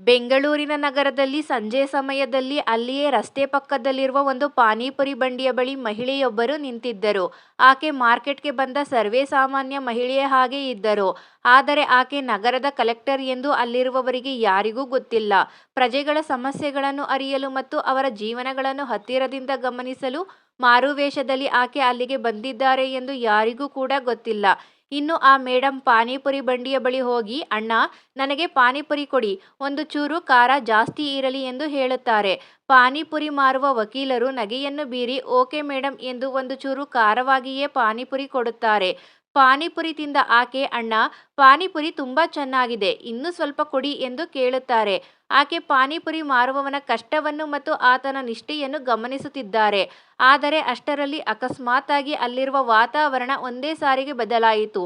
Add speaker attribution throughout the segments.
Speaker 1: ಬೆಂಗಳೂರಿನ ನಗರದಲ್ಲಿ ಸಂಜೆ ಸಮಯದಲ್ಲಿ ಅಲ್ಲಿಯೇ ರಸ್ತೆ ಪಕ್ಕದಲ್ಲಿರುವ ಒಂದು ಪಾನಿಪುರಿ ಬಂಡಿಯ ಬಳಿ ಮಹಿಳೆಯೊಬ್ಬರು ನಿಂತಿದ್ದರು. ಆಕೆ ಮಾರ್ಕೆಟ್ಗೆ ಬಂದ ಸರ್ವೇ ಸಾಮಾನ್ಯ ಮಹಿಳೆಯ ಹಾಗೆ ಇದ್ದರು. ಆದರೆ ಆಕೆ ನಗರದ ಕಲೆಕ್ಟರ್ ಎಂದು ಅಲ್ಲಿರುವವರಿಗೆ ಯಾರಿಗೂ ಗೊತ್ತಿಲ್ಲ. ಪ್ರಜೆಗಳ ಸಮಸ್ಯೆಗಳನ್ನು ಅರಿಯಲು ಮತ್ತು ಅವರ ಜೀವನಗಳನ್ನು ಹತ್ತಿರದಿಂದ ಗಮನಿಸಲು ಮಾರುವೇಷದಲ್ಲಿ ಆಕೆ ಅಲ್ಲಿಗೆ ಬಂದಿದ್ದಾರೆ ಎಂದು ಯಾರಿಗೂ ಕೂಡ ಗೊತ್ತಿಲ್ಲ. ಇನ್ನು ಆ ಮೇಡಂ ಪಾನಿಪುರಿ ಬಂಡಿಯ ಬಳಿ ಹೋಗಿ ಅಣ್ಣ ನನಗೆ ಪಾನಿಪುರಿ ಕೊಡಿ, ಒಂದು ಚೂರು ಖಾರ ಜಾಸ್ತಿ ಇರಲಿ ಎಂದು ಹೇಳುತ್ತಾರೆ. ಪಾನಿಪುರಿ ಮಾರುವ ವಕೀಲರು ನಗೆಯನ್ನು ಬೀರಿ ಓಕೆ ಮೇಡಂ ಎಂದು ಒಂದು ಚೂರು ಖಾರವಾಗಿಯೇ ಪಾನಿಪುರಿ ಕೊಡುತ್ತಾರೆ. ಪಾನಿಪುರಿ ತಿಂದ ಆಕೆ ಅಣ್ಣ ಪಾನಿಪುರಿ ತುಂಬಾ ಚೆನ್ನಾಗಿದೆ, ಇನ್ನೂ ಸ್ವಲ್ಪ ಕೊಡಿ ಎಂದು ಕೇಳುತ್ತಾರೆ. ಆಕೆ ಪಾನಿಪುರಿ ಮಾರುವವನ ಕಷ್ಟವನ್ನು ಮತ್ತು ಆತನ ನಿಷ್ಠೆಯನ್ನು ಗಮನಿಸುತ್ತಿದ್ದಾರೆ. ಆದರೆ ಅಷ್ಟರಲ್ಲಿ ಅಕಸ್ಮಾತ್ತಾಗಿ ಅಲ್ಲಿರುವ ವಾತಾವರಣ ಒಂದೇ ಸಾರಿಗೆ ಬದಲಾಯಿತು.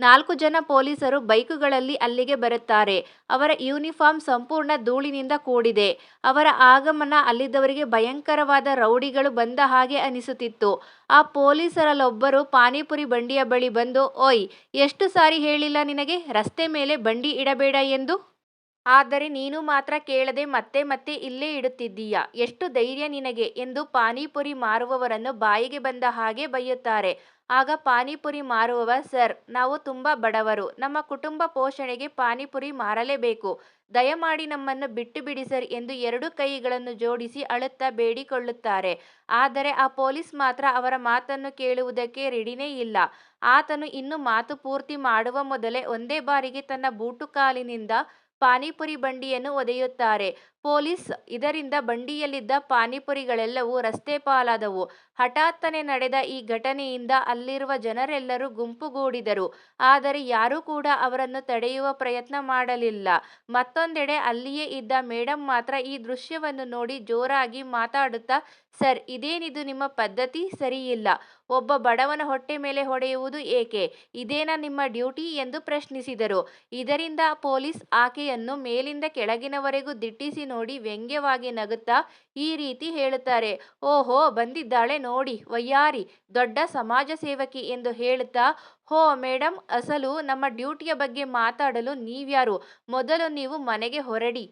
Speaker 1: ನಾಲ್ಕು ಜನ ಪೊಲೀಸರು ಬೈಕುಗಳಲ್ಲಿ ಅಲ್ಲಿಗೆ ಬರುತ್ತಾರೆ. ಅವರ ಯೂನಿಫಾರ್ಮ್ ಸಂಪೂರ್ಣ ಧೂಳಿನಿಂದ ಕೂಡಿದೆ. ಅವರ ಆಗಮನ ಅಲ್ಲಿದ್ದವರಿಗೆ ಭಯಂಕರವಾದ ರೌಡಿಗಳು ಬಂದ ಹಾಗೆ ಅನಿಸುತ್ತಿತ್ತು. ಆ ಪೊಲೀಸರಲ್ಲೊಬ್ಬರು ಪಾನಿಪುರಿ ಬಂಡಿಯ ಬಳಿ ಬಂದು, ಓಯ್, ಎಷ್ಟು ಸಾರಿ ಹೇಳಿಲ್ಲ ನಿನಗೆ ರಸ್ತೆ ಮೇಲೆ ಬಂಡಿ ಇಡಬೇಡ ಎಂದು. ಆದರೆ ನೀನು ಮಾತ್ರ ಕೇಳದೆ ಮತ್ತೆ ಮತ್ತೆ ಇಲ್ಲೇ ಇಡುತ್ತಿದ್ದೀಯ. ಎಷ್ಟು ಧೈರ್ಯ ನಿನಗೆ ಎಂದು ಪಾನಿಪುರಿ ಮಾರುವವರನ್ನು ಬಾಯಿಗೆ ಬಂದ ಹಾಗೆ ಬೈಯುತ್ತಾರೆ. ಆಗ ಪಾನಿಪುರಿ ಮಾರುವವ, ಸರ್, ನಾವು ತುಂಬಾ ಬಡವರು. ನಮ್ಮ ಕುಟುಂಬ ಪೋಷಣೆಗೆ ಪಾನಿಪುರಿ ಮಾರಲೇಬೇಕು. ದಯಮಾಡಿ ನಮ್ಮನ್ನು ಬಿಟ್ಟುಬಿಡಿ ಸರ್ ಎಂದು ಎರಡು ಕೈಗಳನ್ನು ಜೋಡಿಸಿ ಅಳುತ್ತಾ ಬೇಡಿಕೊಳ್ಳುತ್ತಾರೆ. ಆದರೆ ಆ ಪೊಲೀಸ್ ಮಾತ್ರ ಅವರ ಮಾತನ್ನು ಕೇಳುವುದಕ್ಕೆ ರೆಡಿನೇ ಇಲ್ಲ. ಆತನು ಇನ್ನು ಮಾತು ಪೂರ್ತಿ ಮಾಡುವ ಮೊದಲೇ ಒಂದೇ ಬಾರಿಗೆ ತನ್ನ ಬೂಟುಕಾಲಿನಿಂದ ಪಾನಿಪುರಿ ಬಂಡಿಯನ್ನು ಒದೆಯುತ್ತಾರೆ. ಪೊಲೀಸ್ ಇದರಿಂದ ಬಂಡಿಯಲ್ಲಿದ್ದ ಪಾನಿಪುರಿಗಳೆಲ್ಲವೂ ರಸ್ತೆ ಪಾಲಾದವು. ಹಠಾತ್ತನೆ ನಡೆದ ಈ ಘಟನೆಯಿಂದ ಅಲ್ಲಿರುವ ಜನರೆಲ್ಲರೂ ಗುಂಪುಗೂಡಿದರು. ಆದರೆ ಯಾರೂ ಕೂಡ ಅವರನ್ನು ತಡೆಯುವ ಪ್ರಯತ್ನ ಮಾಡಲಿಲ್ಲ. ಮತ್ತೊಂದೆಡೆ ಅಲ್ಲಿಯೇ ಇದ್ದ ಮೇಡಂ ಮಾತ್ರ ಈ ದೃಶ್ಯವನ್ನು ನೋಡಿ ಜೋರಾಗಿ ಮಾತಾಡುತ್ತಾ ಸರ್ ಇದೇನಿದು ನಿಮ್ಮ ಪದ್ಧತಿ ಸರಿಯಿಲ್ಲ. ಒಬ್ಬ ಬಡವನ ಹೊಟ್ಟೆ ಮೇಲೆ ಹೊಡೆಯುವುದು ಏಕೆ, ಇದೇನಾ ನಿಮ್ಮ ಡ್ಯೂಟಿ ಎಂದು ಪ್ರಶ್ನಿಸಿದರು. ಇದರಿಂದ ಪೊಲೀಸ್ ಆಕೆಯನ್ನು ಮೇಲಿಂದ ಕೆಳಗಿನವರೆಗೂ ದಿಟ್ಟಿಸಿ ನೋಡಿ ವ್ಯಂಗ್ಯವಾಗಿ ನಗುತ್ತಾ ಈ ರೀತಿ ಹೇಳುತ್ತಾರೆ ಓಹೋ ಬಂದಿದ್ದಾಳೆ ನೋಡಿ ವಯ್ಯಾರಿ, ದೊಡ್ಡ ಸಮಾಜ ಸೇವಕಿ ಎಂದು ಹೇಳುತ್ತಾ ಹೋ ಮೇಡಂ ಅಸಲು ನಮ್ಮ ಡ್ಯೂಟಿಯ ಬಗ್ಗೆ ಮಾತಾಡಲು ನೀವ್ಯಾರು, ಮೊದಲು ನೀವು ಮನೆಗೆ ಹೊರಡಿ.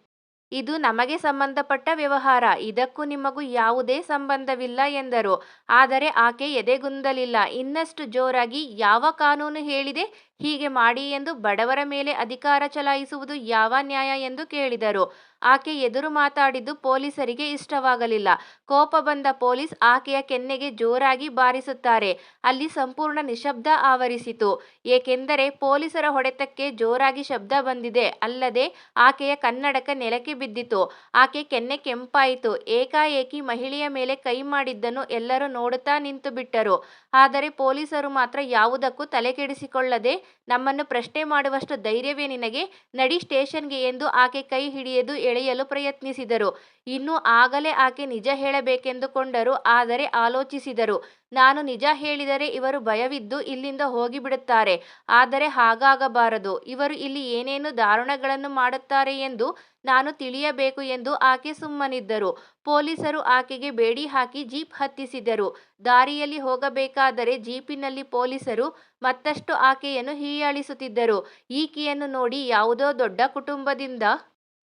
Speaker 1: ಇದು ನಮಗೆ ಸಂಬಂಧಪಟ್ಟ ವ್ಯವಹಾರ. ಇದಕ್ಕೂ ನಿಮಗೂ ಯಾವುದೇ ಸಂಬಂಧವಿಲ್ಲ ಎಂದರು. ಆದರೆ ಆಕೆ ಎದೆಗುಂದಲಿಲ್ಲ. ಇನ್ನಷ್ಟು ಜೋರಾಗಿ ಯಾವ ಕಾನೂನು ಹೇಳಿದೆ ಹೀಗೆ ಮಾಡಿ ಎಂದು ಬಡವರ ಮೇಲೆ ಅಧಿಕಾರ ಚಲಾಯಿಸುವುದು ಯಾವ ನ್ಯಾಯ ಎಂದು ಕೇಳಿದರು. ಆಕೆ ಎದುರು ಮಾತಾಡಿದ್ದು ಪೊಲೀಸರಿಗೆ ಇಷ್ಟವಾಗಲಿಲ್ಲ. ಕೋಪ ಬಂದ ಪೊಲೀಸ್ ಆಕೆಯ ಕೆನ್ನೆಗೆ ಜೋರಾಗಿ ಬಾರಿಸುತ್ತಾರೆ. ಅಲ್ಲಿ ಸಂಪೂರ್ಣ ನಿಶಬ್ದ ಆವರಿಸಿತು. ಏಕೆಂದರೆ ಪೊಲೀಸರ ಹೊಡೆತಕ್ಕೆ ಜೋರಾಗಿ ಶಬ್ದ ಬಂದಿದೆ ಅಲ್ಲದೆ ಆಕೆಯ ಕನ್ನಡಕ ನೆಲಕ್ಕೆ ಬಿದ್ದಿತು. ಆಕೆ ಕೆನ್ನೆ ಕೆಂಪಾಯಿತು. ಏಕಾಏಕಿ ಮಹಿಳೆಯ ಮೇಲೆ ಕೈ ಮಾಡಿದ್ದನ್ನು ಎಲ್ಲರೂ ನೋಡುತ್ತಾ ನಿಂತುಬಿಟ್ಟರು. ಆದರೆ ಪೊಲೀಸರು ಮಾತ್ರ ಯಾವುದಕ್ಕೂ ತಲೆಕೆಡಿಸಿಕೊಳ್ಳದೆ ನಮ್ಮನ್ನು ಪ್ರಶ್ನೆ ಮಾಡುವಷ್ಟು ಧೈರ್ಯವೇ ನಿನಗೆ, ನಡಿ ಸ್ಟೇಷನ್ಗೆ ಎಂದು ಆಕೆ ಕೈ ಹಿಡಿಯದು ಎಳೆಯಲು ಪ್ರಯತ್ನಿಸಿದರು. ಇನ್ನು ಆಗಲೇ ಆಕೆ ನಿಜ ಹೇಳಬೇಕೆಂದುಕೊಂಡರು ಆದರೆ ಆಲೋಚಿಸಿದರು. ನಾನು ನಿಜ ಹೇಳಿದರೆ ಇವರು ಭಯವಿದ್ದು ಇಲ್ಲಿಂದ ಹೋಗಿಬಿಡುತ್ತಾರೆ. ಆದರೆ ಹಾಗಾಗಬಾರದು. ಇವರು ಇಲ್ಲಿ ಏನೇನು ದಾರುಣಗಳನ್ನು ಮಾಡುತ್ತಾರೆ ಎಂದು ನಾನು ತಿಳಿಯಬೇಕು ಎಂದು ಆಕೆ ಸುಮ್ಮನಿದ್ದರು. ಪೊಲೀಸರು ಆಕೆಗೆ ಬೇಡಿ ಹಾಕಿ ಜೀಪ್ ಹತ್ತಿಸಿದರು. ದಾರಿಯಲ್ಲಿ ಹೋಗಬೇಕಾದರೆ ಜೀಪಿನಲ್ಲಿ ಪೊಲೀಸರು ಮತ್ತಷ್ಟು ಆಕೆಯನ್ನು ಹೀಯಾಳಿಸುತ್ತಿದ್ದರು. ಈಕೆಯನ್ನು ನೋಡಿ ಯಾವುದೋ ದೊಡ್ಡ ಕುಟುಂಬದಿಂದ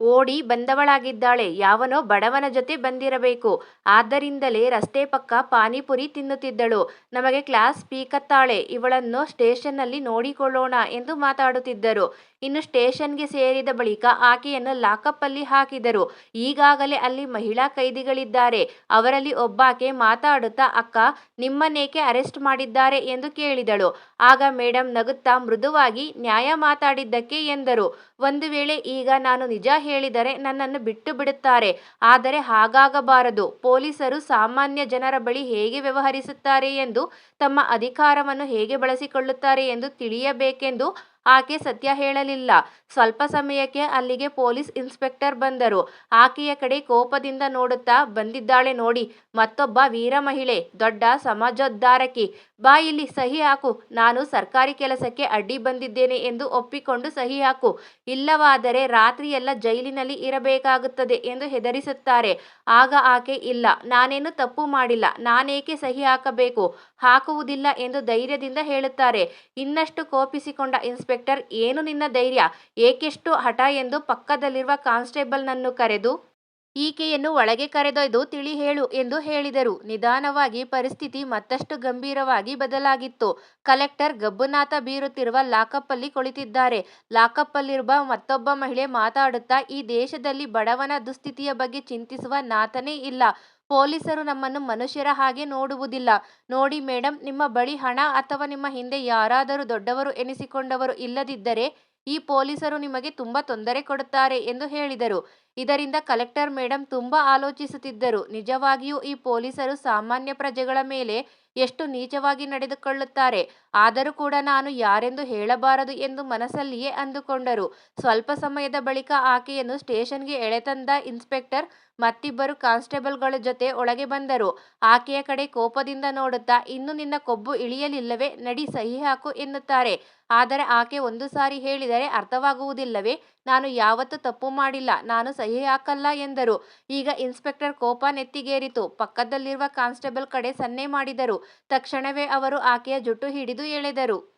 Speaker 1: ಓಡಿ ಬಂದವಳಾಗಿದ್ದಾಳೆ. ಯಾವನೋ ಬಡವನ ಜೊತೆ ಬಂದಿರಬೇಕು. ಆದ್ದರಿಂದಲೇ ರಸ್ತೆ ಪಕ್ಕ ಪಾನಿಪುರಿ ತಿನ್ನುತ್ತಿದ್ದಳು. ನಮಗೆ ಕ್ಲಾಸ್ ಪೀಕತ್ತಾಳೆ ಇವಳನ್ನು ಸ್ಟೇಷನ್ನಲ್ಲಿ ನೋಡಿಕೊಳ್ಳೋಣ ಎಂದು ಮಾತಾಡುತ್ತಿದ್ದರು. ಇನ್ನು ಸ್ಟೇಷನ್ಗೆ ಸೇರಿದ ಬಳಿಕ ಆಕೆಯನ್ನು ಲಾಕಪ್ಪಲ್ಲಿ ಹಾಕಿದರು. ಈಗಾಗಲೇ ಅಲ್ಲಿ ಮಹಿಳಾ ಕೈದಿಗಳಿದ್ದಾರೆ. ಅವರಲ್ಲಿ ಒಬ್ಬಾಕೆ ಮಾತಾಡುತ್ತಾ, ಅಕ್ಕ, ನಿಮ್ಮನ್ನೇಕೆ ಅರೆಸ್ಟ್ ಮಾಡಿದ್ದಾರೆ ಎಂದು ಕೇಳಿದಳು. ಆಗ ಮೇಡಂ ನಗುತ್ತಾ, ಮೃದುವಾಗಿ ನ್ಯಾಯ ಮಾತಾಡಿದ್ದಕ್ಕೆ ಎಂದರು. ಒಂದು ವೇಳೆ ಈಗ ನಾನು ನಿಜ ಹೇಳಿದರೆ ನನ್ನನ್ನು ಬಿಟ್ಟು ಬಿಡುತ್ತಾರೆ ಆದರೆ ಹಾಗಾಗಬಾರದು. ಪೊಲೀಸರು ಸಾಮಾನ್ಯ ಜನರ ಬಳಿ ಹೇಗೆ ವ್ಯವಹರಿಸುತ್ತಾರೆ ಎಂದು, ತಮ್ಮ ಅಧಿಕಾರವನ್ನು ಹೇಗೆ ಬಳಸಿಕೊಳ್ಳುತ್ತಾರೆ ಎಂದು ತಿಳಿಯಬೇಕೆಂದು ಆಕೆ ಸತ್ಯ ಹೇಳಲಿಲ್ಲ. ಸ್ವಲ್ಪ ಸಮಯಕ್ಕೆ ಅಲ್ಲಿಗೆ ಪೊಲೀಸ್ ಇನ್ಸ್ಪೆಕ್ಟರ್ ಬಂದರು. ಆಕೆಯ ಕಡೆ ಕೋಪದಿಂದ ನೋಡುತ್ತಾ ಬಂದಿದ್ದಾಳೆ ನೋಡಿ ಮತ್ತೊಬ್ಬ ವೀರ ಮಹಿಳೆ, ದೊಡ್ಡ ಸಮಾಜೋದ್ಧಾರಕಿ. ಬಾ ಇಲ್ಲಿ ಸಹಿ ಹಾಕು. ನಾನು ಸರ್ಕಾರಿ ಕೆಲಸಕ್ಕೆ ಅಡ್ಡಿ ಬಂದಿದ್ದೇನೆ ಎಂದು ಒಪ್ಪಿಕೊಂಡು ಸಹಿ ಹಾಕು. ಇಲ್ಲವಾದರೆ ರಾತ್ರಿಯೆಲ್ಲ ಜೈಲಿನಲ್ಲಿ ಇರಬೇಕಾಗುತ್ತದೆ ಎಂದು ಹೆದರಿಸುತ್ತಾರೆ. ಆಗ ಆಕೆ ಇಲ್ಲ ನಾನೇನು ತಪ್ಪು ಮಾಡಿಲ್ಲ. ನಾನೇಕೆ ಸಹಿ ಹಾಕಬೇಕು. ಹಾಕುವುದಿಲ್ಲ ಎಂದು ಧೈರ್ಯದಿಂದ ಹೇಳುತ್ತಾರೆ. ಇನ್ನಷ್ಟು ಕೋಪಿಸಿಕೊಂಡ ಇನ್ಸ್ಪೆಕ್ಟರ್ ಇನ್ಸ್ಪೆಕ್ಟರ್, ಏನು ನಿನ್ನ ಧೈರ್ಯ? ಏಕೆಷ್ಟು ಹಠ ಎಂದು ಪಕ್ಕದಲ್ಲಿರುವ ಕಾನ್ಸ್ಟೇಬಲ್ನನ್ನು ಕರೆದು, ಈಕೆಯನ್ನು ಒಳಗೆ ಕರೆದೊಯ್ದು ತಿಳಿ ಹೇಳು ಎಂದು ಹೇಳಿದರು. ನಿಧಾನವಾಗಿ ಪರಿಸ್ಥಿತಿ ಮತ್ತಷ್ಟು ಗಂಭೀರವಾಗಿ ಬದಲಾಗಿತ್ತು. ಕಲೆಕ್ಟರ್ ಗಬ್ಬುನಾಥ ಬೀರುತ್ತಿರುವ ಲಾಕಪ್ ಅಲ್ಲಿ ಕುಳಿತಿದ್ದಾರೆ. ಲಾಕಪ್ಪಲ್ಲಿರುವ ಮತ್ತೊಬ್ಬ ಮಹಿಳೆ ಮಾತಾಡುತ್ತಾ, ಈ ದೇಶದಲ್ಲಿ ಬಡವನ ದುಸ್ಥಿತಿಯ ಬಗ್ಗೆ ಚಿಂತಿಸುವ ನಾಥನೇ ಇಲ್ಲ. ಪೊಲೀಸರು ನಮ್ಮನ್ನು ಮನುಷ್ಯರ ಹಾಗೆ ನೋಡುವುದಿಲ್ಲ. ನೋಡಿ ಮೇಡಮ್ ನಿಮ್ಮ ಬಳಿ ಹಣ ಅಥವಾ ನಿಮ್ಮ ಹಿಂದೆ ಯಾರಾದರೂ ದೊಡ್ಡವರು ಎನಿಸಿಕೊಂಡವರು ಇಲ್ಲದಿದ್ದರೆ ಈ ಪೊಲೀಸರು ನಿಮಗೆ ತುಂಬ ತೊಂದರೆ ಕೊಡುತ್ತಾರೆ ಎಂದು ಹೇಳಿದರು. ಇದರಿಂದ ಕಲೆಕ್ಟರ್ ಮೇಡಮ್ ತುಂಬ ಆಲೋಚಿಸುತ್ತಿದ್ದರು. ನಿಜವಾಗಿಯೂ ಈ ಪೊಲೀಸರು ಸಾಮಾನ್ಯ ಪ್ರಜೆಗಳ ಮೇಲೆ ಎಷ್ಟು ನೀಚವಾಗಿ ನಡೆದುಕೊಳ್ಳುತ್ತಾರೆ. ಆದರೂ ಕೂಡ ನಾನು ಯಾರೆಂದು ಹೇಳಬಾರದು ಎಂದು ಮನಸ್ಸಲ್ಲಿಯೇ ಅಂದುಕೊಂಡರು. ಸ್ವಲ್ಪ ಸಮಯದ ಬಳಿಕ ಆಕೆಯನ್ನು ಸ್ಟೇಷನ್ಗೆ ಎಳೆತಂದ ಇನ್ಸ್ಪೆಕ್ಟರ್ ಮತ್ತಿಬ್ಬರು ಕಾನ್ಸ್ಟೇಬಲ್ಗಳ ಜೊತೆ ಒಳಗೆ ಬಂದರು. ಆಕೆಯ ಕಡೆ ಕೋಪದಿಂದ ನೋಡುತ್ತಾ, ಇನ್ನು ನಿನ್ನ ಕೊಬ್ಬು ಇಳಿಯಲಿಲ್ಲವೇ? ನಡಿ, ಸಹಿ ಹಾಕು ಎನ್ನುತ್ತಾರೆ. ಆದರೆ ಆಕೆ ಒಂದು ಸಾರಿ ಹೇಳಿದರೆ ಅರ್ಥವಾಗುವುದಿಲ್ಲವೇ? ನಾನು ಯಾವತ್ತೂ ತಪ್ಪು ಮಾಡಿಲ್ಲ, ನಾನು ಸಹಿ ಹಾಕಲ್ಲ ಎಂದರು. ಈಗ ಇನ್ಸ್ಪೆಕ್ಟರ್ ಕೋಪ ನೆತ್ತಿಗೇರಿತು. ಪಕ್ಕದಲ್ಲಿರುವ ಕಾನ್ಸ್ಟೇಬಲ್ ಕಡೆ ಸನ್ನೆ ಮಾಡಿದರು. ತಕ್ಷಣವೇ ಅವರು ಆಕೆಯ ಜುಟ್ಟು ಹಿಡಿದು ಎಳೆದರು.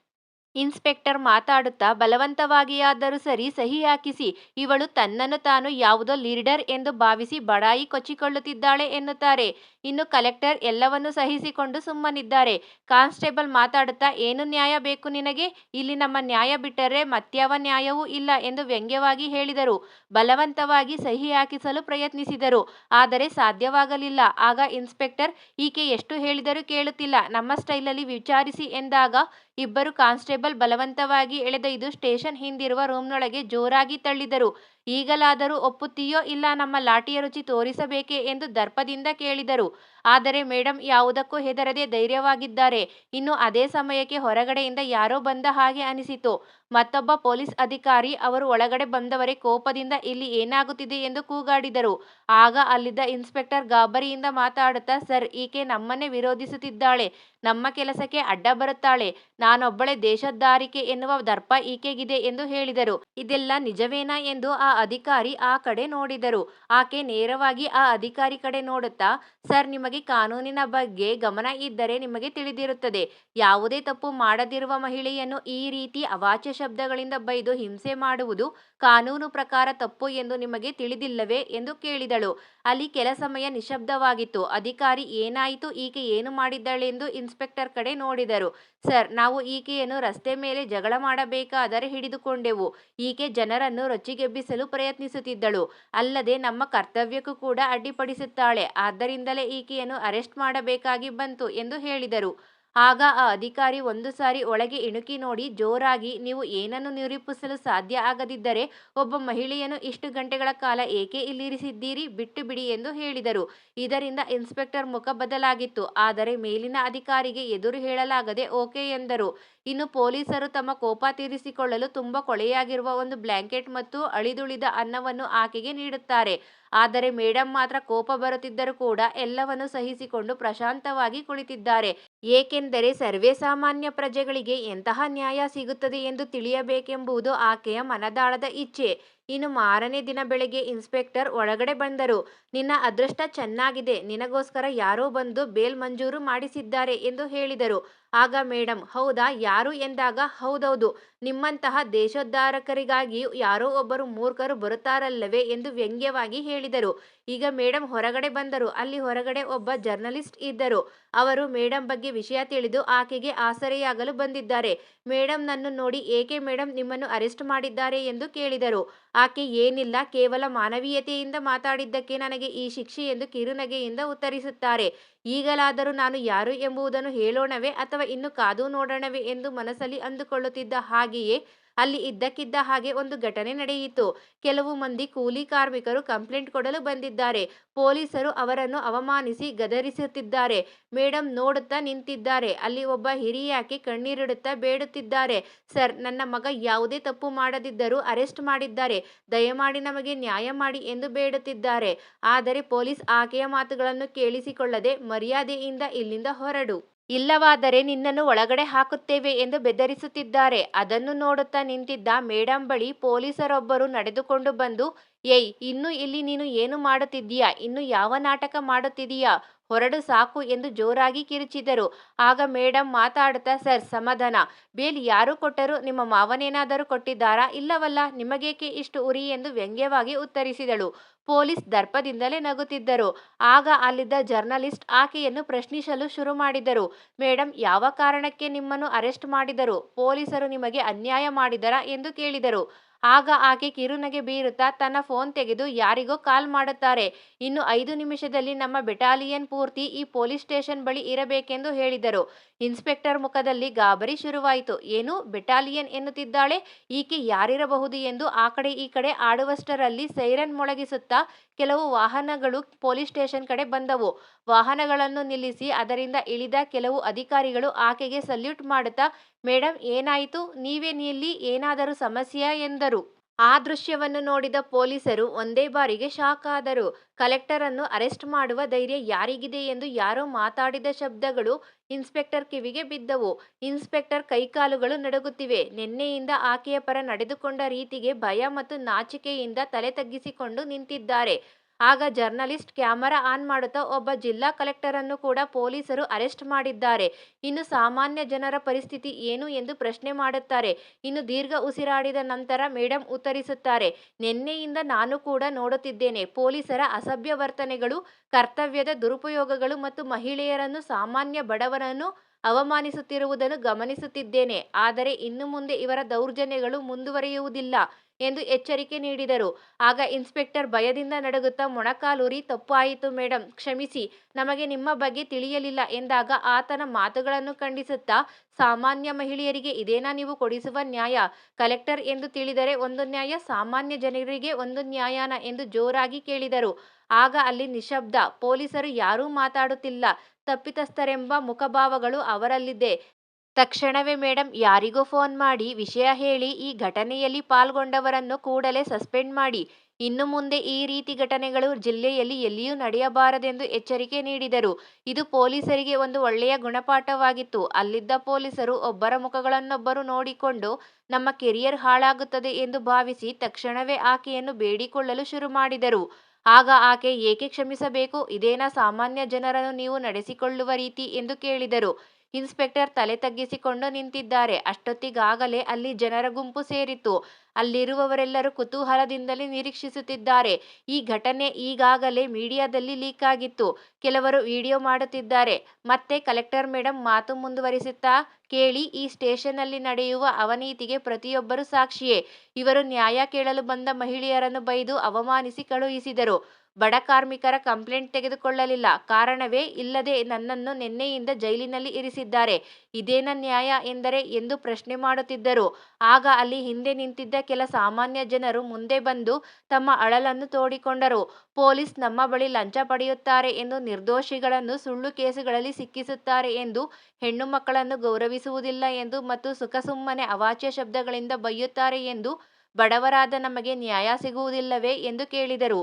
Speaker 1: ಇನ್ಸ್ಪೆಕ್ಟರ್ ಮಾತಾಡುತ್ತಾ, ಬಲವಂತವಾಗಿಯಾದರೂ ಸರಿ ಸಹಿ ಹಾಕಿಸಿ, ಇವಳು ತನ್ನನ್ನು ತಾನು ಯಾವುದೋ ಲೀಡರ್ ಎಂದು ಭಾವಿಸಿ ಬಡಾಯಿ ಕೊಚ್ಚಿಕೊಳ್ಳುತ್ತಿದ್ದಾಳೆ ಎನ್ನುತ್ತಾರೆ. ಇನ್ನು ಕಲೆಕ್ಟರ್ ಎಲ್ಲವನ್ನೂ ಸಹಿಸಿಕೊಂಡು ಸುಮ್ಮನಿದ್ದಾರೆ. ಕಾನ್ಸ್ಟೇಬಲ್ ಮಾತಾಡುತ್ತಾ, ಏನು ನ್ಯಾಯ ಬೇಕು ನಿನಗೆ? ಇಲ್ಲಿ ನಮ್ಮ ನ್ಯಾಯ ಬಿಟ್ಟರೆ ಮತ್ಯಾವ ನ್ಯಾಯವೂ ಇಲ್ಲ ಎಂದು ವ್ಯಂಗ್ಯವಾಗಿ ಹೇಳಿದರು. ಬಲವಂತವಾಗಿ ಸಹಿ ಹಾಕಿಸಲು ಪ್ರಯತ್ನಿಸಿದರು. ಆದರೆ ಸಾಧ್ಯವಾಗಲಿಲ್ಲ. ಆಗ ಇನ್ಸ್ಪೆಕ್ಟರ್, ಈಕೆ ಎಷ್ಟು ಹೇಳಿದರೂ ಕೇಳುತ್ತಿಲ್ಲ. ನಮ್ಮ ಸ್ಟೈಲಲ್ಲಿ ವಿಚಾರಿಸಿ ಎಂದಾಗ ಇಬ್ಬರು ಕಾನ್ಸ್ಟೇಬಲ್ ಬಲವಂತವಾಗಿ ಎಳೆದೊಯ್ದು ಸ್ಟೇಷನ್ ಹಿಂದಿರುವ ರೂಮ್ನೊಳಗೆ ಜೋರಾಗಿ ತಳ್ಳಿದರು. ಈಗಲಾದರೂ ಒಪ್ಪುತ್ತೀಯೋ ಇಲ್ಲ ನಮ್ಮ ಲಾಠಿಯ ರುಚಿ ತೋರಿಸಬೇಕೆ ಎಂದು ದರ್ಪದಿಂದ ಕೇಳಿದರು. ಆದರೆ ಮೇಡಂ, ಯಾವುದಕ್ಕೂ ಹೆದರದೆ ಧೈರ್ಯವಾಗಿದ್ದಾರೆ. ಇನ್ನು ಅದೇ ಸಮಯಕ್ಕೆ ಹೊರಗಡೆಯಿಂದ ಯಾರೋ ಬಂದ ಹಾಗೆ ಅನಿಸಿತು. ಮತ್ತೊಬ್ಬ ಪೊಲೀಸ್ ಅಧಿಕಾರಿ ಅವರು ಒಳಗಡೆ ಬಂದವರೇ ಕೋಪದಿಂದ ಇಲ್ಲಿ ಏನಾಗುತ್ತಿದೆ ಎಂದು ಕೂಗಾಡಿದರು. ಆಗ ಅಲ್ಲಿದ್ದ ಇನ್ಸ್ಪೆಕ್ಟರ್ ಗಾಬರಿಯಿಂದ ಮಾತಾಡುತ್ತಾ, ಸರ್, ಈಕೆ ನಮ್ಮನ್ನೇ ವಿರೋಧಿಸುತ್ತಿದ್ದಾಳೆ. ನಮ್ಮ ಕೆಲಸಕ್ಕೆ ಅಡ್ಡ ಬರುತ್ತಾಳೆ. ನಾನೊಬ್ಬಳೆ ದೇಶದ್ದಾರಿಕೆ ಎನ್ನುವ ದರ್ಪ ಈಕೆಗಿದೆ ಎಂದು ಹೇಳಿದರು. ಇದೆಲ್ಲ ನಿಜವೇನಾ? ಎಂದು ಆ ಅಧಿಕಾರಿ ಆ ಕಡೆ ನೋಡಿದರು. ಆಕೆ ನೇರವಾಗಿ ಆ ಅಧಿಕಾರಿ ಕಡೆ ನೋಡುತ್ತಾ, ಸರ್, ನಿಮಗೆ ಕಾನೂನಿನ ಬಗ್ಗೆ ಗಮನ ಇದ್ದರೆ ನಿಮಗೆ ತಿಳಿದಿರುತ್ತದೆ. ಯಾವುದೇ ತಪ್ಪು ಮಾಡದಿರುವ ಮಹಿಳೆಯನ್ನು ಈ ರೀತಿ ಅವಾಚ್ಯ ಶಬ್ದಗಳಿಂದ ಬೈದು ಹಿಂಸೆ ಮಾಡುವುದು ಕಾನೂನು ಪ್ರಕಾರ ತಪ್ಪು ಎಂದು ನಿಮಗೆ ತಿಳಿದಿಲ್ಲವೇ ಎಂದು ಕೇಳಿದಳು. ಅಲ್ಲಿ ಕೆಲ ಸಮಯ ನಿಶಬ್ದವಾಗಿತ್ತು ಅಧಿಕಾರಿ ಏನಾಯಿತು? ಈಕೆ ಏನು ಮಾಡಿದ್ದಾಳೆಂದು ಇನ್ಸ್ಪೆಕ್ಟರ್ ಕಡೆ ನೋಡಿದರು. ಸರ್, ನಾವು ಈಕೆಯನ್ನು ರಸ್ತೆ ಮೇಲೆ ಜಗಳ ಮಾಡಬೇಕಾದರೆ ಹಿಡಿದುಕೊಂಡೆವು. ಈಕೆ ಜನರನ್ನು ರೊಚ್ಚಿಗೆಬ್ಬಿಸಲು ಪ್ರಯತ್ನಿಸುತ್ತಿದ್ದಳು. ಅಲ್ಲದೆ ನಮ್ಮ ಕರ್ತವ್ಯಕ್ಕೂ ಕೂಡ ಅಡ್ಡಿಪಡಿಸುತ್ತಾಳೆ. ಆದ್ದರಿಂದಲೇ ಈಕೆಯನ್ನು ಅರೆಸ್ಟ್ ಮಾಡಬೇಕಾಗಿ ಬಂತು ಎಂದು ಹೇಳಿದರು. ಆಗ ಆ ಅಧಿಕಾರಿ ಒಂದು ಸಾರಿ ಒಳಗೆ ಇಣುಕಿ ನೋಡಿ ಜೋರಾಗಿ, ನೀವು ಏನನ್ನು ನಿರೂಪಿಸಲು ಸಾಧ್ಯ ಆಗದಿದ್ದರೆ ಒಬ್ಬ ಮಹಿಳೆಯನ್ನು ಇಷ್ಟು ಗಂಟೆಗಳ ಕಾಲ ಏಕೆ ಇಲ್ಲಿರಿಸಿದ್ದೀರಿ? ಬಿಟ್ಟು ಬಿಡಿ ಎಂದು ಹೇಳಿದರು. ಇದರಿಂದ ಇನ್ಸ್ಪೆಕ್ಟರ್ ಮುಖ ಬದಲಾಗಿತ್ತು. ಆದರೆ ಮೇಲಿನ ಅಧಿಕಾರಿಗೆ ಎದುರು ಹೇಳಲಾಗದೆ ಓಕೆ ಎಂದರು. ಇನ್ನು ಪೊಲೀಸರು ತಮ್ಮ ಕೋಪ ತೀರಿಸಿಕೊಳ್ಳಲು ತುಂಬಾ ಕೊಳೆಯಾಗಿರುವ ಒಂದು ಬ್ಲಾಂಕೆಟ್ ಮತ್ತು ಅಳಿದುಳಿದ ಅನ್ನವನ್ನು ಆಕೆಗೆ ನೀಡುತ್ತಾರೆ. ಆದರೆ ಮೇಡಮ್ ಮಾತ್ರ ಕೋಪ ಬರುತ್ತಿದ್ದರೂ ಕೂಡ ಎಲ್ಲವನ್ನು ಸಹಿಸಿಕೊಂಡು ಪ್ರಶಾಂತವಾಗಿ ಕುಳಿತಿದ್ದಾರೆ. ಏಕೆಂದರೆ ಸರ್ವೇಸಾಮಾನ್ಯ ಪ್ರಜೆಗಳಿಗೆ ಎಂತಹ ನ್ಯಾಯ ಸಿಗುತ್ತದೆ ಎಂದು ತಿಳಿಯಬೇಕೆಂಬುದು ಆಕೆಯ ಮನದಾಳದ ಇಚ್ಛೆ. ಇನ್ನು ಮಾರನೇ ದಿನ ಬೆಳಗ್ಗೆ ಇನ್ಸ್ಪೆಕ್ಟರ್ ಒಳಗಡೆ ಬಂದರು. ನಿನ್ನ ಅದೃಷ್ಟ ಚೆನ್ನಾಗಿದೆ, ನಿನಗೋಸ್ಕರ ಯಾರೋ ಬಂದು ಬೇಲ್ ಮಂಜೂರು ಮಾಡಿಸಿದ್ದಾರೆ ಎಂದು ಹೇಳಿದರು. ಆಗ ಮೇಡಮ್ ಹೌದಾ? ಯಾರು ಎಂದಾಗ, ಹೌದೌದು. ನಿಮ್ಮಂತಹ ದೇಶೋದ್ಧಾರಕರಿಗಾಗಿ ಯಾರೋ ಒಬ್ಬರು ಮೂರ್ಖರು ಬರುತ್ತಾರಲ್ಲವೇ ಎಂದು ವ್ಯಂಗ್ಯವಾಗಿ ಹೇಳಿದರು. ಈಗ ಮೇಡಮ್ ಹೊರಗಡೆ ಬಂದರು. ಅಲ್ಲಿ ಹೊರಗಡೆ ಒಬ್ಬ ಜರ್ನಲಿಸ್ಟ್ ಇದ್ದರು. ಅವರು ಮೇಡಮ್ ಬಗ್ಗೆ ವಿಷಯ ತಿಳಿದು ಆಕೆಗೆ ಆಸರೆಯಾಗಲು ಬಂದಿದ್ದಾರೆ. ಮೇಡಮ್ ನನ್ನು ನೋಡಿ ಏಕೆ ಮೇಡಮ್ ನಿಮ್ಮನ್ನು ಅರೆಸ್ಟ್ ಮಾಡಿದ್ದಾರೆ ಎಂದು ಕೇಳಿದರು. ಆಕೆ ಏನಿಲ್ಲ, ಕೇವಲ ಮಾನವೀಯತೆಯಿಂದ ಮಾತಾಡಿದ್ದಕ್ಕೆ ನನಗೆ ಈ ಶಿಕ್ಷೆ ಎಂದು ಕಿರುನಗೆಯಿಂದ ಉತ್ತರಿಸುತ್ತಾರೆ. ಈಗಲಾದರೂ ನಾನು ಯಾರು ಎಂಬುದನ್ನು ಹೇಳೋಣವೇ ಅಥವಾ ಇನ್ನು ಕಾದು ನೋಡೋಣವೇ ಎಂದು ಮನಸ್ಸಲ್ಲಿ ಅಂದುಕೊಳ್ಳುತ್ತಿದ್ದ ಹಾಗೆಯೇ ಅಲ್ಲಿ ಇದ್ದಕ್ಕಿದ್ದ ಹಾಗೆ ಒಂದು ಘಟನೆ ನಡೆಯಿತು. ಕೆಲವು ಮಂದಿ ಕೂಲಿ ಕಾರ್ಮಿಕರು ಕಂಪ್ಲೇಂಟ್ ಕೊಡಲು ಬಂದಿದ್ದಾರೆ. ಪೊಲೀಸರು ಅವರನ್ನು ಅವಮಾನಿಸಿ ಗದರಿಸುತ್ತಿದ್ದಾರೆ. ಮೇಡಮ್ ನೋಡುತ್ತಾ ನಿಂತಿದ್ದಾರೆ. ಅಲ್ಲಿ ಒಬ್ಬ ಹಿರಿಯಾಕೆ ಕಣ್ಣೀರಿಡುತ್ತಾ ಬೇಡುತ್ತಿದ್ದಾರೆ. ಸರ್, ನನ್ನ ಮಗ ಯಾವುದೇ ತಪ್ಪು ಮಾಡದಿದ್ದರೂ ಅರೆಸ್ಟ್ ಮಾಡಿದ್ದಾರೆ. ದಯಮಾಡಿ ನಮಗೆ ನ್ಯಾಯ ಮಾಡಿ ಎಂದು ಬೇಡುತ್ತಿದ್ದಾರೆ. ಆದರೆ ಪೊಲೀಸ್ ಆಕೆಯ ಮಾತುಗಳನ್ನು ಕೇಳಿಸಿಕೊಳ್ಳದೆ ಮರ್ಯಾದೆಯಿಂದ ಇಲ್ಲಿಂದ ಹೊರಡು. ಇಲ್ಲವಾದರೆ ನಿನ್ನನ್ನು ಒಳಗಡೆ ಹಾಕುತ್ತೇವೆ ಎಂದು ಬೆದರಿಸುತ್ತಿದ್ದಾರೆ. ಅದನ್ನು ನೋಡುತ್ತಾ ನಿಂತಿದ್ದ ಮೇಡಂ ಬಳಿ ಪೊಲೀಸರೊಬ್ಬರು ನಡೆದುಕೊಂಡು ಬಂದು, ಏಯ್, ಇನ್ನು ಇಲ್ಲಿ ನೀನು ಏನು ಮಾಡುತ್ತಿದ್ದೀಯಾ? ಇನ್ನು ಯಾವ ನಾಟಕ ಮಾಡುತ್ತಿದ್ದೀಯಾ? ಹೊರಡು ಸಾಕು ಎಂದು ಜೋರಾಗಿ ಕಿರುಚಿದರು. ಆಗ ಮೇಡಮ್ ಮಾತಾಡುತ್ತಾ, ಸರ್, ಸಮಾಧಾನ. ಬೇಲ್ ಯಾರು ಕೊಟ್ಟರು? ನಿಮ್ಮ ಮಾವನೇನಾದರೂ ಕೊಟ್ಟಿದ್ದಾರಾ? ಇಲ್ಲವಲ್ಲ, ನಿಮಗೇಕೆ ಇಷ್ಟು ಉರಿ? ಎಂದು ವ್ಯಂಗ್ಯವಾಗಿ ಉತ್ತರಿಸಿದಳು. ಪೊಲೀಸ್ ದರ್ಪದಿಂದಲೇ ನಗುತ್ತಿದ್ದರು. ಆಗ ಅಲ್ಲಿದ್ದ ಜರ್ನಲಿಸ್ಟ್ ಆಕೆಯನ್ನು ಪ್ರಶ್ನಿಸಲು ಶುರು ಮಾಡಿದರು. ಮೇಡಮ್ ಯಾವ ಕಾರಣಕ್ಕೆ ನಿಮ್ಮನ್ನು ಅರೆಸ್ಟ್ ಮಾಡಿದರು? ಪೊಲೀಸರು ನಿಮಗೆ ಅನ್ಯಾಯ ಮಾಡಿದರಾ? ಎಂದು ಕೇಳಿದರು. ಆಗ ಆಕೆ ಕಿರುನಗೆ ಬೀರುತ್ತಾ ತನ್ನ ಫೋನ್ ತೆಗೆದು ಯಾರಿಗೋ ಕಾಲ್ ಮಾಡುತ್ತಾರೆ. ಇನ್ನು ಐದು ನಿಮಿಷದಲ್ಲಿ ನಮ್ಮ ಬೆಟಾಲಿಯನ್ ಪೂರ್ತಿ ಈ ಪೊಲೀಸ್ ಸ್ಟೇಷನ್ ಬಳಿ ಇರಬೇಕೆಂದು ಹೇಳಿದರು. ಇನ್ಸ್ಪೆಕ್ಟರ್ ಮುಖದಲ್ಲಿ ಗಾಬರಿ ಶುರುವಾಯಿತು. ಏನು? ಬೆಟಾಲಿಯನ್ ಎನ್ನುತ್ತಿದ್ದಾಳೆ? ಈಕೆ ಯಾರಿರಬಹುದು ಎಂದು ಆ ಕಡೆ ಈ ಕಡೆ ಆಡುವಷ್ಟರಲ್ಲಿ ಸೈರನ್ ಮೊಳಗಿಸುತ್ತಾ ಕೆಲವು ವಾಹನಗಳು ಪೊಲೀಸ್ ಸ್ಟೇಷನ್ ಕಡೆ ಬಂದವು. ವಾಹನಗಳನ್ನು ನಿಲ್ಲಿಸಿ ಅದರಿಂದ ಇಳಿದ ಕೆಲವು ಅಧಿಕಾರಿಗಳು ಆಕೆಗೆ ಸಲ್ಯೂಟ್ ಮಾಡುತ್ತಾ ಮೇಡಮ್ ಏನಾಯಿತು? ನೀವೇ ನಿಲ್ಲಿ, ಏನಾದರೂ ಸಮಸ್ಯೆಯಾ ಎಂದರು. ಆ ದೃಶ್ಯವನ್ನು ನೋಡಿದ ಪೊಲೀಸರು ಒಂದೇ ಬಾರಿಗೆ ಶಾಕ್ ಆದರು. ಕಲೆಕ್ಟರ್ ಅನ್ನು ಅರೆಸ್ಟ್ ಮಾಡುವ ಧೈರ್ಯ ಯಾರಿಗಿದೆ ಎಂದು ಯಾರೋ ಮಾತಾಡಿದ ಶಬ್ದಗಳು ಇನ್ಸ್ಪೆಕ್ಟರ್ ಕಿವಿಗೆ ಬಿದ್ದವು. ಇನ್ಸ್ಪೆಕ್ಟರ್ ಕೈಕಾಲುಗಳು ನಡುಗುತ್ತಿವೆ. ನಿನ್ನೆಯಿಂದ ಆಕೆಯ ಪರ ನಡೆದುಕೊಂಡ ರೀತಿಗೆ ಭಯ ಮತ್ತು ನಾಚಿಕೆಯಿಂದ ತಲೆ ತಗ್ಗಿಸಿಕೊಂಡು ನಿಂತಿದ್ದಾರೆ. ಆಗ ಜರ್ನಲಿಸ್ಟ್ ಕ್ಯಾಮರಾ ಆನ್ ಮಾಡುತ್ತಾ ಒಬ್ಬ ಜಿಲ್ಲಾ ಕಲೆಕ್ಟರ್ ಅನ್ನು ಕೂಡ ಪೊಲೀಸರು ಅರೆಸ್ಟ್ ಮಾಡಿದ್ದಾರೆ. ಇನ್ನು ಸಾಮಾನ್ಯ ಜನರ ಪರಿಸ್ಥಿತಿ ಏನು ಎಂದು ಪ್ರಶ್ನೆ ಮಾಡುತ್ತಾರೆ. ಇನ್ನು ದೀರ್ಘ ಉಸಿರಾಡಿದ ನಂತರ ಮೇಡಮ್ ಉತ್ತರಿಸುತ್ತಾರೆ, ನಿನ್ನೆಯಿಂದ ನಾನು ಕೂಡ ನೋಡುತ್ತಿದ್ದೇನೆ. ಪೊಲೀಸರ ಅಸಭ್ಯ ವರ್ತನೆಗಳು, ಕರ್ತವ್ಯದ ದುರುಪಯೋಗಗಳು ಮತ್ತು ಮಹಿಳೆಯರನ್ನು ಸಾಮಾನ್ಯ ಬಡವರನ್ನು ಅವಮಾನಿಸುತ್ತಿರುವುದನ್ನು ಗಮನಿಸುತ್ತಿದ್ದೇನೆ. ಆದರೆ ಇನ್ನು ಮುಂದೆ ಇವರ ದೌರ್ಜನ್ಯಗಳು ಮುಂದುವರಿಯುವುದಿಲ್ಲ. ಎಂದು ಎಚ್ಚರಿಕೆ ನೀಡಿದರು. ಆಗ ಇನ್ಸ್ಪೆಕ್ಟರ್ ಭಯದಿಂದ ನಡುಗುತ್ತಾ ಮೊಣಕಾಲೂರಿ, ತಪ್ಪಾಯಿತು ಮೇಡಮ್ ಕ್ಷಮಿಸಿ, ನಮಗೆ ನಿಮ್ಮ ಬಗ್ಗೆ ತಿಳಿಯಲಿಲ್ಲ ಎಂದಾಗ ಆತನ ಮಾತುಗಳನ್ನು ಖಂಡಿಸುತ್ತಾ, ಸಾಮಾನ್ಯ ಮಹಿಳೆಯರಿಗೆ ಇದೇನಾ ನೀವು ಕೊಡಿಸುವ ನ್ಯಾಯ? ಕಲೆಕ್ಟರ್ ಎಂದು ತಿಳಿದರೆ ಒಂದು ನ್ಯಾಯ, ಸಾಮಾನ್ಯ ಜನರಿಗೆ ಒಂದು ನ್ಯಾಯನ? ಎಂದು ಜೋರಾಗಿ ಕೇಳಿದರು. ಆಗ ಅಲ್ಲಿ ನಿಶಬ್ದ, ಪೊಲೀಸರು ಯಾರೂ ಮಾತಾಡುತ್ತಿಲ್ಲ, ತಪ್ಪಿತಸ್ಥರೆಂಬ ಮುಖಭಾವಗಳು ಅವರಲ್ಲಿದೆ ತಕ್ಷಣವೇ ಮೇಡಂ ಯಾರಿಗೋ ಫೋನ್ ಮಾಡಿ ವಿಷಯ ಹೇಳಿ ಈ ಘಟನೆಯಲ್ಲಿ ಪಾಲ್ಗೊಂಡವರನ್ನು ಕೂಡಲೇ ಸಸ್ಪೆಂಡ್ ಮಾಡಿ. ಇನ್ನು ಮುಂದೆ ಈ ರೀತಿ ಘಟನೆಗಳು ಜಿಲ್ಲೆಯಲ್ಲಿ ಎಲ್ಲಿಯೂ ನಡೆಯಬಾರದೆಂದು ಎಚ್ಚರಿಕೆ ನೀಡಿದರು. ಇದು ಪೊಲೀಸರಿಗೆ ಒಂದು ಒಳ್ಳೆಯ ಗುಣಪಾಠವಾಗಿತ್ತು. ಅಲ್ಲಿದ್ದ ಪೊಲೀಸರು ಒಬ್ಬರ ಮುಖಗಳನ್ನೊಬ್ಬರು ನೋಡಿಕೊಂಡು ನಮ್ಮ ಕೆರಿಯರ್ ಹಾಳಾಗುತ್ತದೆ ಎಂದು ಭಾವಿಸಿ ತಕ್ಷಣವೇ ಆಕೆಯನ್ನು ಬೇಡಿಕೊಳ್ಳಲು ಶುರು ಮಾಡಿದರು. ಆಗ ಆಕೆ ಏಕೆ ಕ್ಷಮಿಸಬೇಕು? ಇದೇನಾ ಸಾಮಾನ್ಯ ಜನರನ್ನು ನೀವು ನಡೆಸಿಕೊಳ್ಳುವ ರೀತಿ ಎಂದು ಕೇಳಿದರು. ಇನ್ಸ್ಪೆಕ್ಟರ್ ತಲೆ ತಗ್ಗಿಸಿಕೊಂಡು ನಿಂತಿದ್ದಾರೆ. ಅಷ್ಟೊತ್ತಿಗಾಗಲೇ ಅಲ್ಲಿ ಜನರ ಗುಂಪು ಸೇರಿತು ಅಲ್ಲಿರುವವರೆಲ್ಲರೂ ಕುತೂಹಲದಿಂದಲೇ ನಿರೀಕ್ಷಿಸುತ್ತಿದ್ದಾರೆ. ಈ ಘಟನೆ ಈಗಾಗಲೇ ಮೀಡಿಯಾದಲ್ಲಿ ಲೀಕ್ ಆಗಿತ್ತು. ಕೆಲವರು ವಿಡಿಯೋ ಮಾಡುತ್ತಿದ್ದಾರೆ. ಮತ್ತೆ ಕಲೆಕ್ಟರ್ ಮೇಡಮ್ ಮಾತು ಮುಂದುವರಿಸುತ್ತಾ ಕೇಳಿ, ಈ ಸ್ಟೇಷನ್ನಲ್ಲಿ ನಡೆಯುವ ಅವನೀತಿಗೆ ಪ್ರತಿಯೊಬ್ಬರು ಸಾಕ್ಷಿಯೇ. ಇವರು ನ್ಯಾಯ ಕೇಳಲು ಬಂದ ಮಹಿಳೆಯರನ್ನು ಬೈದು ಅವಮಾನಿಸಿ ಕಳುಹಿಸಿದರು. ಬಡ ಕಾರ್ಮಿಕರ ಕಂಪ್ಲೇಂಟ್ ತೆಗೆದುಕೊಳ್ಳಲಿಲ್ಲ. ಕಾರಣವೇ ಇಲ್ಲದೆ ನನ್ನನ್ನು ನಿನ್ನೆಯಿಂದ ಜೈಲಿನಲ್ಲಿ ಇರಿಸಿದ್ದಾರೆ. ಇದೇನ ನ್ಯಾಯ ಎಂದರೆ ಎಂದು ಪ್ರಶ್ನೆ ಮಾಡುತ್ತಿದ್ದರು. ಆಗ ಅಲ್ಲಿ ಹಿಂದೆ ನಿಂತಿದ್ದ ಕೆಲ ಸಾಮಾನ್ಯ ಜನರು ಮುಂದೆ ಬಂದು ತಮ್ಮ ಅಳಲನ್ನು ತೋಡಿಕೊಂಡರು. ಪೊಲೀಸ್ ನಮ್ಮ ಬಳಿ ಲಂಚ ಪಡೆಯುತ್ತಾರೆ ಎಂದು ನಿರ್ದೋಷಿಗಳನ್ನು ಸುಳ್ಳು ಕೇಸುಗಳಲ್ಲಿ ಸಿಕ್ಕಿಸುತ್ತಾರೆ ಎಂದು ಹೆಣ್ಣು ಮಕ್ಕಳನ್ನು ಗೌರವಿಸುವುದಿಲ್ಲ ಎಂದು ಮತ್ತು ಸುಖಸುಮ್ಮನೆ ಅವಾಚ್ಯ ಶಬ್ದಗಳಿಂದ ಬೈಯುತ್ತಾರೆ ಎಂದು ಬಡವರಾದ ನಮಗೆ ನ್ಯಾಯ ಸಿಗುವುದಿಲ್ಲವೇ ಎಂದು ಕೇಳಿದರು.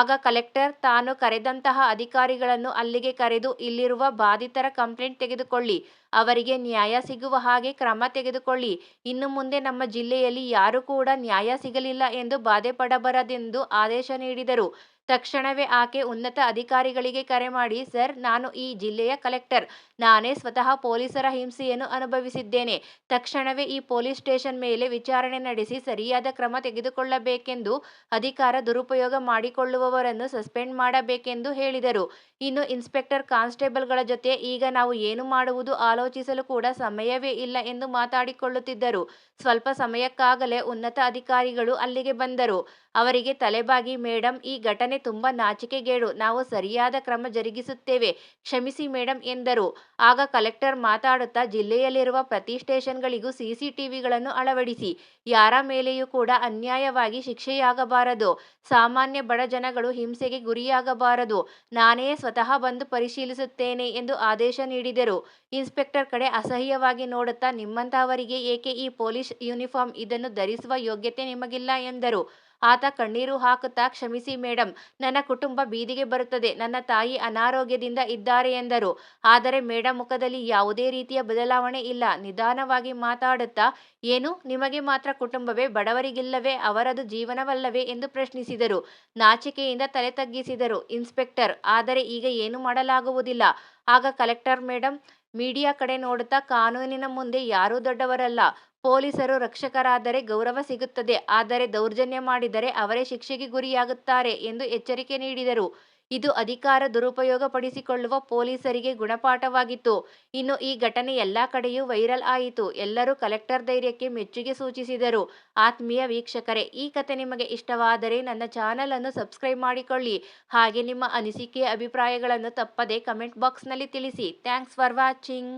Speaker 1: ಆಗ ಕಲೆಕ್ಟರ್ ತಾನು ಕರೆದಂತಹ ಅಧಿಕಾರಿಗಳನ್ನು ಅಲ್ಲಿಗೆ ಕರೆದು ಇಲ್ಲಿರುವ ಬಾಧಿತರ ಕಂಪ್ಲೇಂಟ್ ತೆಗೆದುಕೊಳ್ಳಿ, ಅವರಿಗೆ ನ್ಯಾಯ ಸಿಗುವ ಹಾಗೆ ಕ್ರಮ ತೆಗೆದುಕೊಳ್ಳಿ. ಇನ್ನು ಮುಂದೆ ನಮ್ಮ ಜಿಲ್ಲೆಯಲ್ಲಿ ಯಾರೂ ಕೂಡ ನ್ಯಾಯ ಸಿಗಲಿಲ್ಲ ಎಂದು ಬಾಧೆ ಪಡಬಾರದೆಂದು ಆದೇಶ ನೀಡಿದರು. ತಕ್ಷಣವೇ ಆಕೆ ಉನ್ನತ ಅಧಿಕಾರಿಗಳಿಗೆ ಕರೆ ಮಾಡಿ, ಸರ್, ನಾನು ಈ ಜಿಲ್ಲೆಯ ಕಲೆಕ್ಟರ್. ನಾನೇ ಸ್ವತಃ ಪೊಲೀಸರ ಹಿಂಸೆಯನ್ನು ಅನುಭವಿಸಿದ್ದೇನೆ. ತಕ್ಷಣವೇ ಈ ಪೊಲೀಸ್ ಸ್ಟೇಷನ್ ಮೇಲೆ ವಿಚಾರಣೆ ನಡೆಸಿ ಸರಿಯಾದ ಕ್ರಮ ತೆಗೆದುಕೊಳ್ಳಬೇಕೆಂದು ಅಧಿಕಾರ ದುರುಪಯೋಗ ಮಾಡಿಕೊಳ್ಳುವವರನ್ನು ಸಸ್ಪೆಂಡ್ ಮಾಡಬೇಕೆಂದು ಹೇಳಿದರು. ಇನ್ನು ಇನ್ಸ್ಪೆಕ್ಟರ್ ಕಾನ್ಸ್ಟೇಬಲ್ಗಳ ಜೊತೆ ಈಗ ನಾವು ಏನು ಮಾಡುವುದು ಆಲೋಚಿಸಲು ಕೂಡ ಸಮಯವೇ ಇಲ್ಲ ಎಂದು ಮಾತಾಡಿಕೊಳ್ಳುತ್ತಿದ್ದರು. ಸ್ವಲ್ಪ ಸಮಯಕ್ಕಾಗಲೇ ಉನ್ನತ ಅಧಿಕಾರಿಗಳು ಅಲ್ಲಿಗೆ ಬಂದರು. ಅವರಿಗೆ ತಲೆಬಾಗಿ ಮೇಡಮ್ ಈ ಘಟನೆ ತುಂಬ ನಾಚಿಕೆಗೇಡು. ನಾವು ಸರಿಯಾದ ಕ್ರಮ ಜರುಗಿಸುತ್ತೇವೆ. ಕ್ಷಮಿಸಿ ಮೇಡಮ್ ಎಂದರು. ಆಗ ಕಲೆಕ್ಟರ್ ಮಾತಾಡುತ್ತಾ, ಜಿಲ್ಲೆಯಲ್ಲಿರುವ ಪ್ರತಿ ಸ್ಟೇಷನ್ಗಳಿಗೂ ಸಿಸಿಟಿವಿಗಳನ್ನು ಅಳವಡಿಸಿ. ಯಾರ ಮೇಲೆಯೂ ಕೂಡ ಅನ್ಯಾಯವಾಗಿ ಶಿಕ್ಷೆಯಾಗಬಾರದು. ಸಾಮಾನ್ಯ ಬಡ ಜನಗಳು ಹಿಂಸೆಗೆ ಗುರಿಯಾಗಬಾರದು. ನಾನೇ ಸ್ವತಃ ಬಂದು ಪರಿಶೀಲಿಸುತ್ತೇನೆ ಎಂದು ಆದೇಶ ನೀಡಿದರು. ಇನ್ಸ್ಪೆಕ್ಟರ್ ಕಡೆ ಅಸಹ್ಯವಾಗಿ ನೋಡುತ್ತಾ ನಿಮ್ಮಂತಹವರಿಗೆ ಏಕೆ ಈ ಪೊಲೀಸ್ ಯೂನಿಫಾರ್ಮ್ ಇದನ್ನು ಧರಿಸುವ ಯೋಗ್ಯತೆ ನಿಮಗಿಲ್ಲ ಎಂದರು. ಆತ ಕಣ್ಣೀರು ಹಾಕುತ್ತಾ, ಕ್ಷಮಿಸಿ ಮೇಡಂ, ನನ್ನ ಕುಟುಂಬ ಬೀದಿಗೆ ಬರುತ್ತದೆ, ನನ್ನ ತಾಯಿ ಅನಾರೋಗ್ಯದಿಂದ ಇದ್ದಾರೆ ಎಂದರು. ಆದರೆ ಮೇಡಮ್ ಮುಖದಲ್ಲಿ ಯಾವುದೇ ರೀತಿಯ ಬದಲಾವಣೆ ಇಲ್ಲ. ನಿಧಾನವಾಗಿ ಮಾತಾಡುತ್ತಾ, ಏನು, ನಿಮಗೆ ಮಾತ್ರ ಕುಟುಂಬವೇ, ಬಡವರಿಗಿಲ್ಲವೇ, ಅವರದು ಜೀವನವಲ್ಲವೇ ಎಂದು ಪ್ರಶ್ನಿಸಿದರು. ನಾಚಿಕೆಯಿಂದ ತಲೆ ತಗ್ಗಿಸಿದರು ಇನ್ಸ್ಪೆಕ್ಟರ್. ಆದರೆ ಈಗ ಏನು ಮಾಡಲಾಗುವುದಿಲ್ಲ. ಆಗ ಕಲೆಕ್ಟರ್ ಮೇಡಂ, ಮೀಡಿಯಾ ಕಡೆ ನೋಡುತ್ತಾ, ಕಾನೂನಿನ ಮುಂದೆ ಯಾರೂ ದೊಡ್ಡವರಲ್ಲ. ಪೊಲೀಸರು ರಕ್ಷಕರಾದರೆ ಗೌರವ ಸಿಗುತ್ತದೆ, ಆದರೆ ದೌರ್ಜನ್ಯ ಮಾಡಿದರೆ ಅವರೇ ಶಿಕ್ಷೆಗೆ ಗುರಿಯಾಗುತ್ತಾರೆ ಎಂದು ಎಚ್ಚರಿಕೆ ನೀಡಿದರು. ಇದು ಅಧಿಕಾರ ದುರುಪಯೋಗ ಪಡಿಸಿಕೊಳ್ಳುವ ಪೊಲೀಸರಿಗೆ ಗುಣಪಾಠವಾಗಿತ್ತು. ಇನ್ನು ಈ ಘಟನೆ ಎಲ್ಲ ಕಡೆಯೂ ವೈರಲ್ ಆಯಿತು. ಎಲ್ಲರೂ ಕಲೆಕ್ಟರ್ ಧೈರ್ಯಕ್ಕೆ ಮೆಚ್ಚುಗೆ ಸೂಚಿಸಿದರು. ಆತ್ಮೀಯ ವೀಕ್ಷಕರೇ, ಈ ಕತೆ ನಿಮಗೆ ಇಷ್ಟವಾದರೆ ನನ್ನ ಚಾನಲ್ ಅನ್ನು ಸಬ್ಸ್ಕ್ರೈಬ್ ಮಾಡಿಕೊಳ್ಳಿ. ಹಾಗೆ ನಿಮ್ಮ ಅನಿಸಿಕೆ, ಅಭಿಪ್ರಾಯಗಳನ್ನು ತಪ್ಪದೆ ಕಮೆಂಟ್ ಬಾಕ್ಸ್ನಲ್ಲಿ ತಿಳಿಸಿ. Thanks for watching.